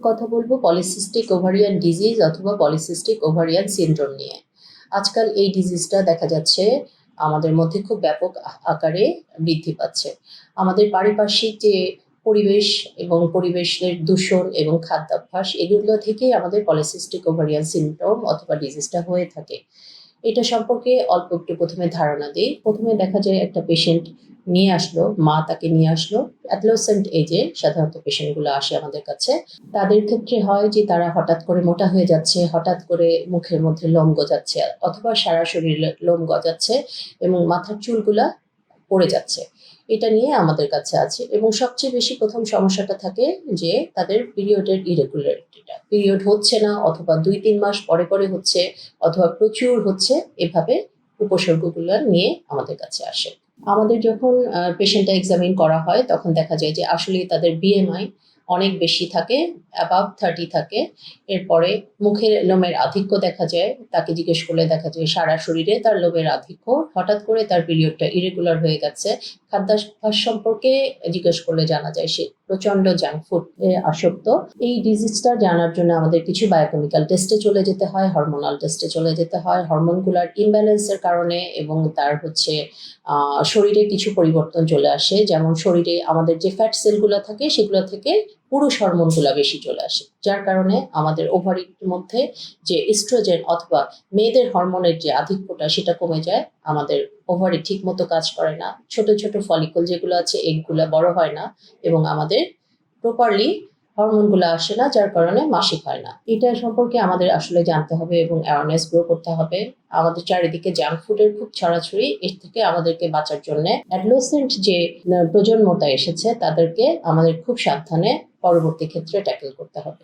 কথা বলব polycystic ovarian disease অথবা পলিসিস্টিক ওভারিয়ান সিনড্রোম নিয়ে। আজকাল এই ডিজিজটা দেখা যাচ্ছে আমাদের মধ্যে খুব ব্যাপক আকারে বৃদ্ধি পাচ্ছে। আমাদের পারিপার্শ্বিক যে পরিবেশ এবং পরিবেশের দূষণ এবং খাদ্যাভ্যাস, এগুলো থেকেই আমাদের পলিসিস্টিক ওভারিয়ান সিনড্রোম অথবা ডিজিজটা হয়ে থাকে। এটা সম্পর্কে অল্প একটু প্রথমে ধারণা দিই। প্রথমে দেখা যায় একটা পেশেন্ট নিয়ে আসলো, মা তাকে নিয়ে আসলো। অ্যাডলোসেন্ট এজে সাধারণত পেশেন্টগুলো আসে আমাদের কাছে। তাদের ক্ষেত্রে হয় যে তারা হঠাৎ করে মোটা হয়ে যাচ্ছে, হঠাৎ করে মুখের মধ্যে লোম গজাচ্ছে, অথবা সারা শরীরে লোম গজাচ্ছে এবং মাথার চুলগুলা পড়ে যাচ্ছে। এটা নিয়ে আমাদের কাছে আছে এবং সবচেয়ে বেশি প্রথম সমস্যাটা থাকে যে তাদের পিরিয়ডের ইরেগুলারিটিটা পিরিয়ড হচ্ছে না অথবা দুই, তিন মাস পরে পরে হচ্ছে অথবা প্রচুর হচ্ছে এভাবে উপসর্গগুলো নিয়ে আমাদের কাছে আসে। আমাদের যখন পেশেন্টটা এক্সামিন করা হয় তখন দেখা যায় যে আসলে তাদের বিএমআই অনেক বেশি থাকে অ্যাবাভ থার্টি থাকে। এরপরে মুখের লোমের আধিক্য দেখা যায়, তাকে জিজ্ঞেস করলে দেখা যায় সারা শরীরে তার লোমের আধিক্য। হঠাৎ করে তার পিরিয়ডটা ইরেগুলার হয়ে গেছে। খাদ্যাভ্যাস সম্পর্কে জিজ্ঞেস করলে জানা যায় সে প্রচণ্ড জাঙ্ক ফুড আসক্ত। এই ডিজিজটা জানার জন্য আমাদের কিছু বায়োকেমিক্যাল টেস্টে চলে যেতে হয় হরমোনাল টেস্টে চলে যেতে হয়। হরমোনগুলার ইমব্যালেন্সের কারণে এবং তার হচ্ছে শরীরে কিছু পরিবর্তন চলে আসে। যেমন শরীরে আমাদের যে ফ্যাট সেলগুলো থাকে, সেগুলো থেকে পুরুষ হরমোনগুলো বেশি চলে আসে, যার কারণে আমাদের ওভারির মধ্যে যে ইস্ট্রোজেন অথবা মেয়েদের হরমোনের যে আধিক্যটা সেটা কমে যায়, আমাদের ওভারি ঠিক মতো কাজ করে না। ছোট ছোট ফলিকল যেগুলো আছে, এগুলো বড় হয় না এবং আমাদের প্রপারলি হরমোনগুলো আসে না, যার কারণে মাসিক হয় না। এটা সম্পর্কে আমাদের আসলে জানতে হবে এবং অ্যাওয়ারনেস গ্রো করতে হবে। আমাদের চারিদিকে জাঙ্ক ফুডের খুব ছড়াছড়ি, এর থেকে আমাদেরকে বাঁচার জন্য অ্যাডলোসেন্ট যে প্রজন্মতা এসেছে, তাদেরকে আমাদের খুব সাবধানে পরবর্তী ক্ষেত্রে ট্যাকেল করতে হবে।